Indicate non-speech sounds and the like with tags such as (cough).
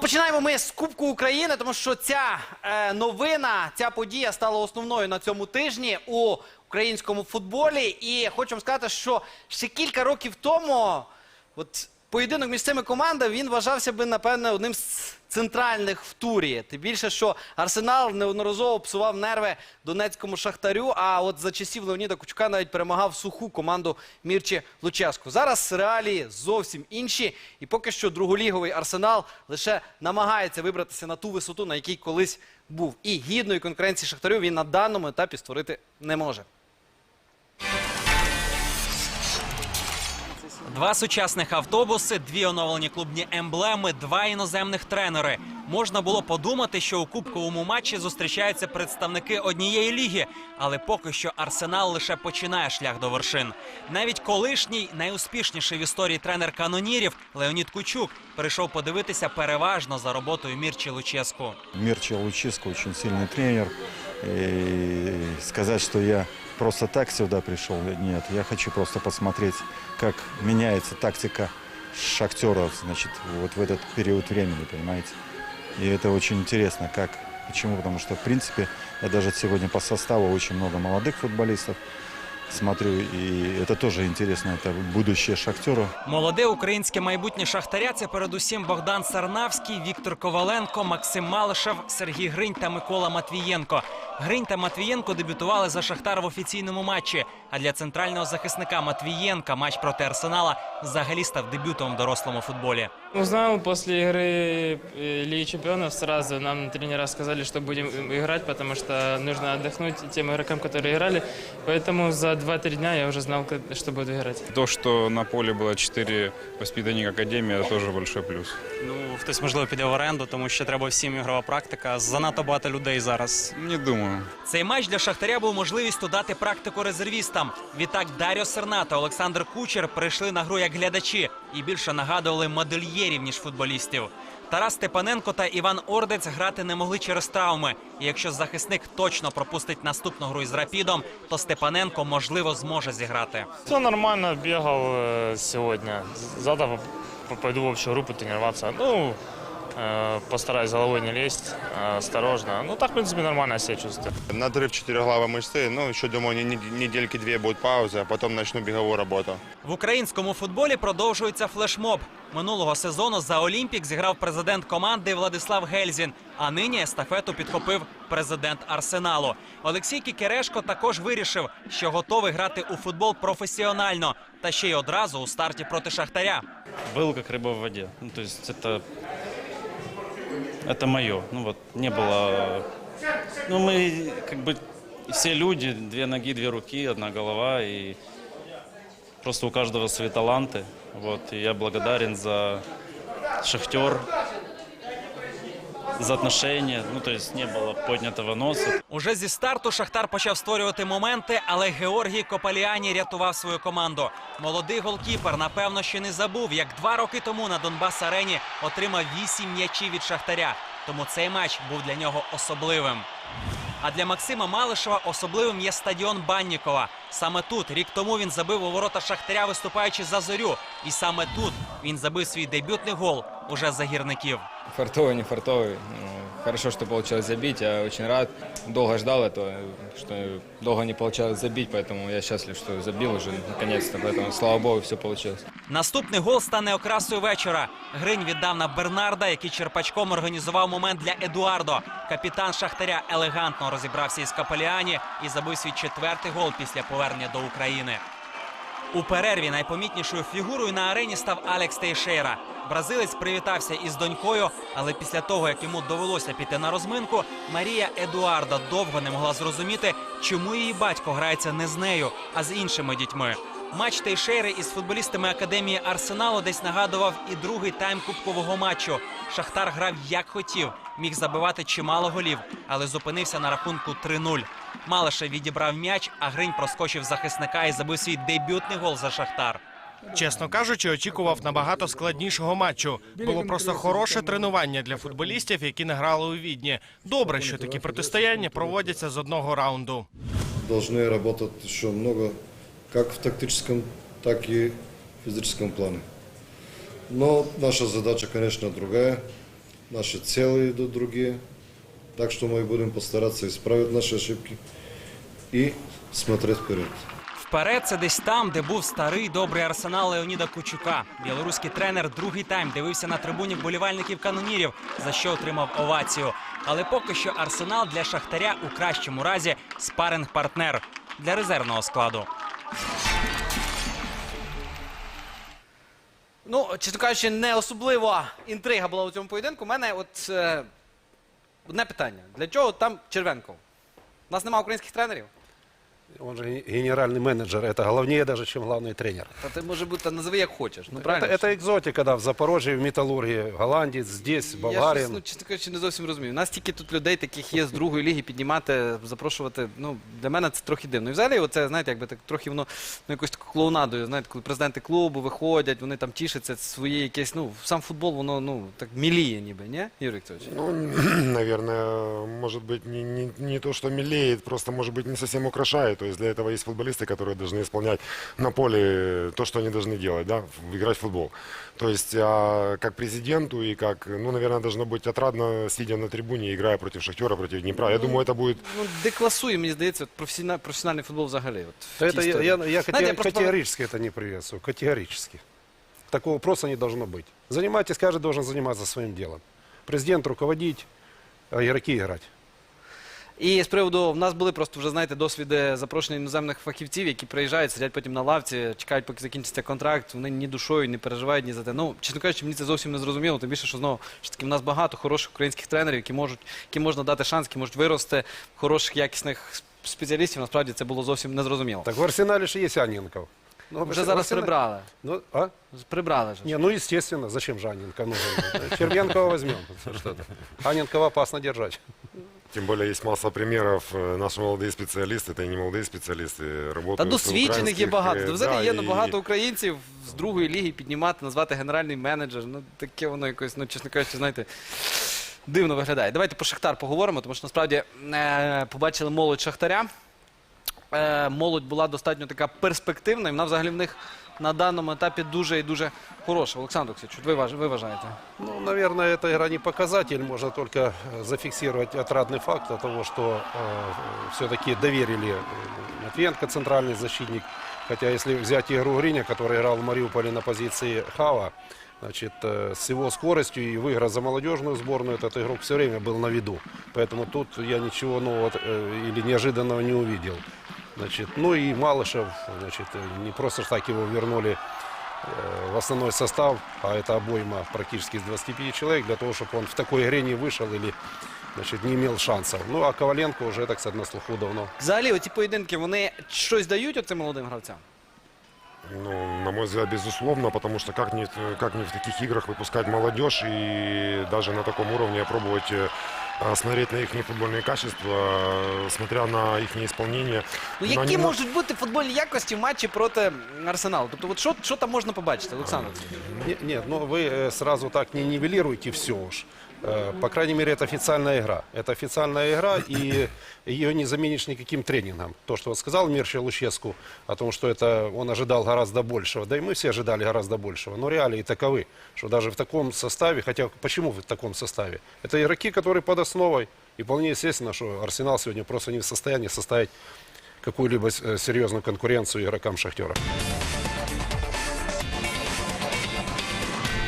Починаємо ми з Кубку України, тому що ця е, новина, ця подія стала основною на цьому тижні у українському футболі. І хочу вам сказати, що ще кілька років тому от, поєдинок між цими командами він вважався би, напевне, одним з центральних в турі. Тим більше, що Арсенал неодноразово псував нерви донецькому шахтарю. А от за часів Леоніда Кучука навіть перемагав суху команду Мірчі Луческу. Зараз реалії зовсім інші. І поки що друголіговий арсенал лише намагається вибратися на ту висоту, на якій колись був. І гідної конкуренції Шахтарю він на даному етапі створити не може. Два сучасних автобуси, дві оновлені клубні емблеми, два іноземних тренери. Можна було подумати, що у кубковому матчі зустрічаються представники однієї ліги, але поки що Арсенал лише починає шлях до вершин. Навіть колишній найуспішніший в історії тренер канонірів Леонід Кучук прийшов подивитися переважно за роботою Мірчі Луческу. Мирча Луческо очень сильный тренер. И сказать, что я просто так сюда пришел, нет. Я хочу просто посмотреть, как меняется тактика шахтеров, значит, вот в этот период времени, понимаете. И это очень интересно, как, почему, потому что, в принципе, я даже сегодня по составу очень много молодых футболистов смотрю, и это тоже интересно, это будущее шахтера. Молоде українське майбутнє шахтаря це передусім Богдан Сарнавський, Віктор Коваленко, Максим Малишев, Сергій Гринь та Микола Матвієнко. Гринь та Матвієнко дебютували за Шахтар в офіційному матчі. А для центрального захисника Матвієнка матч проти Арсенала взагалі став дебютом в дорослому футболі. Узнал после игры э, Лиги Чемпионов сразу. Нам тренера сказали, что будем играть, потому что нужно отдохнуть тем игрокам, которые играли. Поэтому за 2-3 дня я уже знал, как- что буду играть. То, что на поле было 4 воспитанника Академии, это тоже большой плюс. Ну, хтось можливо піде в оренду, тому що треба всім ігрова практика. Занадто багато людей зараз. Не думаю. Цей матч для Шахтаря був можливістю дати практику резервістам. Відтак Даріо Серна та Олександр Кучер прийшли на гру як глядачі і більше нагадували модельєрів, ніж футболістів. Тарас Степаненко та Іван Ордець грати не могли через травми. І якщо захисник точно пропустить наступну гру із Рапідом, то Степаненко можливо зможе зіграти. Все нормально, бігав сьогодні. сегодня. Завтра по- пойду в общу групу тренуватися. Ну, постараюсь головой не лезть, э, осторожно. Ну, так, в принципе, нормально я себя чувствую. Надрыв четырехглавой мышцы, ну, еще, думаю, не- не- недельки две будет пауза, а потом начну беговую работу. В українському футболі продовжується флешмоб. Минулого сезону за Олімпік зіграв президент команди Владислав Гельзін. А нині естафету підхопив президент Арсеналу. Олексій Кікерешко також вирішив, що готовий грати у футбол професіонально, та ще й одразу у старті проти Шахтаря. Был как рыба в воде. Ну, то есть это, это мое. Ну вот не было. Ну мы как бы все люди, две ноги, две руки, одна голова и просто у каждого свои таланты. Вот и я благодарен за шахтер, за отношения. Ну то есть не было поднятого носа. Уже зі старту Шахтар почав створювати моменти, але Георгій Копаліані рятував свою команду. Молодий голкіпер, напевно, ще не забув, як два роки тому на Донбас Арені отримав вісім м'ячів від Шахтаря. Тому цей матч був для нього особливим. А для Максима Малишева особливим є стадіон Баннікова. Саме тут рік тому він забив у ворота Шахтаря, виступаючи за зорю. І саме тут він забив свій дебютний гол уже за гірників. Фартовий, не фартовый. Ну, Хорошо, что получилось забить. Я очень рад. Долго ждал этого, что долго не получалось забить, поэтому я счастлив, что забил уже наконец-то. Поэтому, слава богу, все получилось. Наступний гол стане окрасою вечора. Гринь віддав на Бернарда, який черпачком організував момент для Едуардо. Капітан Шахтаря елегантно розібрався із Капеліані і забив свій четвертий гол після повернення до України. У перерві найпомітнішою фігурою на арені став Алекс Тейшейра. Бразилець привітався із донькою, але після того, як йому довелося піти на розминку, Марія Едуарда довго не могла зрозуміти, чому її батько грається не з нею, а з іншими дітьми. Матч Тейшейри із футболістами академії Арсеналу десь нагадував і другий тайм кубкового матчу. Шахтар грав як хотів, міг забивати чимало голів, але зупинився на рахунку 3-0. Малише відібрав м'яч, а Гринь проскочив захисника і забив свій дебютний гол за Шахтар. Чесно кажучи, очікував набагато складнішого матчу. Було просто хороше тренування для футболістів, які не грали у відні. Добре, що такі протистояння проводяться з одного раунду. должны работать еще много, как в тактическом, так и в физическом плане. Но наша задача, конечно, другая. наши целые идут другие. Так что мы будем постараться исправить наши ошибки и смотреть вперед. Вперед це десь там, де був старий добрий арсенал Леоніда Кучука. Білоруський тренер другий тайм дивився на трибуні вболівальників канонірів, за що отримав овацію. Але поки що арсенал для шахтаря у кращому разі спаринг-партнер для резервного складу. Ну, чесно кажучи, не особлива інтрига була у цьому поєдинку. У мене от е, одне питання. Для чого там Червенков? У нас немає українських тренерів? Он же ге- генеральный менеджер, это главнее даже, чем главный тренер. Та ти може бути назови як хочеш. Ну это, правильно? это экзотика, да, в Запорожье, в Металлургии, голландец, здесь, Я болгарин. щось, ну, чесно кажучи, не зовсім розумію. У нас тільки тут людей, таких є з другої ліги, піднімати, запрошувати. Ну, для мене це трохи дивно. І взагалі, оце, знаєте, якби так трохи воно ну, якось таку клоунадою, знаєте, коли президенти клубу виходять, вони там тішаться своє якесь, ну, сам футбол, воно ну, так міліє ніби, ні, Юрій Вікторович? Ну, (clears throat) наверное, может быть, не, не, не то, что милеет, просто, может быть, не совсем украшает. То есть для этого есть футболисты, которые должны исполнять на поле то, что они должны делать, да, в- играть в футбол. То есть, а, как президенту и как, ну, наверное, должно быть отрадно, сидя на трибуне, играя против Шахтера, против Днепра. Я думаю, это будет Ну, декласує, мені здається, от професіональний, професіональний футбол взагалі. От, в тій Это я, історії. я, я Знаєте, кате- я просто категорически это не приветствую, категорически. Такого просто не должно быть. Занимайтесь, каждый должен заниматься своим делом. Президент руководить, а игроки играть. І з приводу, в нас були просто вже, знаєте, досвіди запрошення іноземних фахівців, які приїжджають, сидять потім на лавці, чекають, поки закінчиться контракт. Вони ні душою не переживають ні за те. Ну, чесно кажучи, мені це зовсім не зрозуміло. Тим більше, що знову ж таки в нас багато хороших українських тренерів, які можуть, які можна дати шанс, які можуть вирости хороших якісних спеціалістів. Насправді це було зовсім незрозуміло. Так в Арсенале же есть Анненков. Ну, Вже зараз Арсенале- прибрали. Ну, а? Прибрали ж. Не, ну естественно, зачем же Анненко нужен? (laughs) Червенкова возьмем. (laughs) Анненкова опасно держать. Тем более есть масса примеров. Э, Наши молодые специалисты, это и не молодые специалисты, Та работают в досвідчених є украинских, багато. э, Та взагалі да, є и- ну, багато українців з другої ліги піднімати, назвати генеральний менеджер. Ну таке воно якось, ну чесно кажучи, знаєте. Дивно виглядає. Давайте про Шахтар поговоримо, тому що насправді е, побачили молодь Шахтаря. Е, молодь була достатньо така перспективна, і вона взагалі в них на даному етапі дуже і дуже хороша. Олександр Олексійович, от ви, важ- ви вважаєте? Ну, наверное, эта игра не показатель. Можно только э, зафиксировать отрадный факт от того, что все-таки доверили э, Матвиенко, центральный защитник. Хотя, если взять игру Гриня, который играл в Мариуполе на позиции Хава, значит, э, с его скоростью и выиграть за молодежную сборную, этот игрок все время был на виду. Поэтому тут я ничего нового э, или неожиданного не увидел. Значит, ну и Малышев, значит, э, не просто ж так его вернули э, в основной состав, а это обойма практически из 25 человек, для того, чтобы он в такой игре не вышел или значит, не имел шансов. Ну, а Коваленко уже, так сказать, на слуху давно. Взагалі, оці поєдинки вони щось дають оцим молодим гравцям? Ну, на мой взгляд, безусловно, потому что как не, как не в таких играх выпускать молодежь и даже на таком уровне пробовать э, а, смотреть на их футбольные качества, э, смотря на их исполнение. Ну, Но які они мо- можуть бути футбольні якості в матчі проти Арсеналу? Тобто, от що, що там можна побачити, Олександр? Олексійович? Не- Нет, ну вы э, сразу так не нивелируете все уж. Э, По крайней мере, это официальная игра. Это официальная игра, и ее не заменишь никаким тренингом. То, что вот сказал Мирча Луческу о том, что это он ожидал гораздо большего. Да и мы все ожидали гораздо большего. Но реалии таковы, что даже в таком составе, хотя почему в таком составе? Это игроки, которые под основой. И вполне естественно, что Арсенал сегодня просто не в состоянии составить какую-либо серьезную конкуренцию игрокам Шахтера.